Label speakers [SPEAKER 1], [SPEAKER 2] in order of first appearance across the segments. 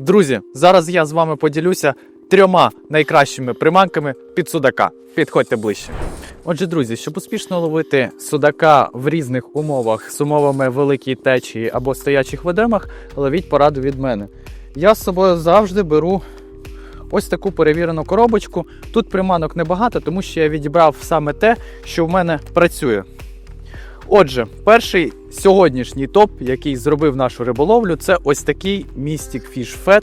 [SPEAKER 1] Друзі, зараз я з вами поділюся трьома найкращими приманками під судака. Підходьте ближче. Отже, друзі, щоб успішно ловити судака в різних умовах з умовами великої течії або стоячих водемах, ловіть пораду від мене. Я з собою завжди беру ось таку перевірену коробочку. Тут приманок небагато, тому що я відібрав саме те, що в мене працює. Отже, перший сьогоднішній топ, який зробив нашу риболовлю, це ось такий Mystic Fish Fat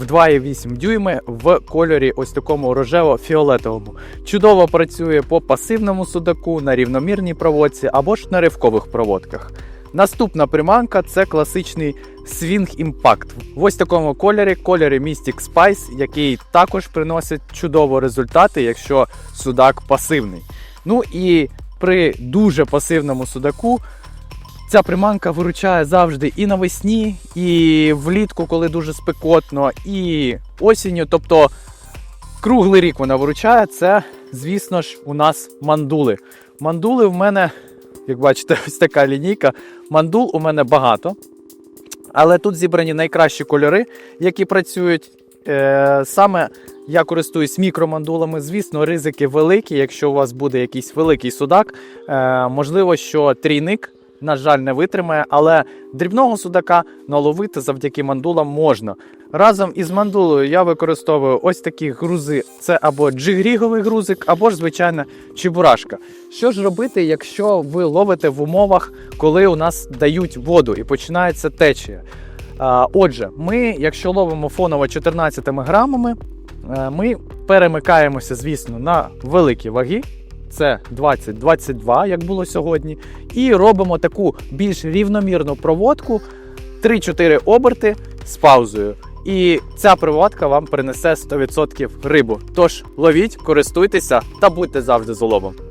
[SPEAKER 1] в 2,8 дюйми в кольорі ось такому рожево-фіолетовому. Чудово працює по пасивному судаку, на рівномірній проводці або ж на ривкових проводках. Наступна приманка це класичний Swing Impact в ось такому кольорі, кольорі Mystic Spice, який також приносить чудово результати, якщо судак пасивний. Ну і при дуже пасивному судаку ця приманка виручає завжди і навесні, і влітку, коли дуже спекотно, і осінню. Тобто круглий рік вона виручає. Це, звісно ж, у нас мандули. Мандули в мене, як бачите, ось така лінійка. Мандул у мене багато. Але тут зібрані найкращі кольори, які працюють. Е, саме я користуюсь мікромандулами. Звісно, ризики великі. Якщо у вас буде якийсь великий судак, е, можливо, що трійник, на жаль, не витримає, але дрібного судака наловити завдяки мандулам можна. Разом із мандулою я використовую ось такі грузи: це або джигріговий грузик, або ж звичайна чебурашка. Що ж робити, якщо ви ловите в умовах, коли у нас дають воду і починається течія? Отже, ми, якщо ловимо фоново 14 грамами, е, ми перемикаємося, звісно, на великі ваги. Це 20-22, як було сьогодні, і робимо таку більш рівномірну проводку 3-4 оберти з паузою. І ця проводка вам принесе 100% рибу. Тож ловіть, користуйтеся та будьте завжди з уловом.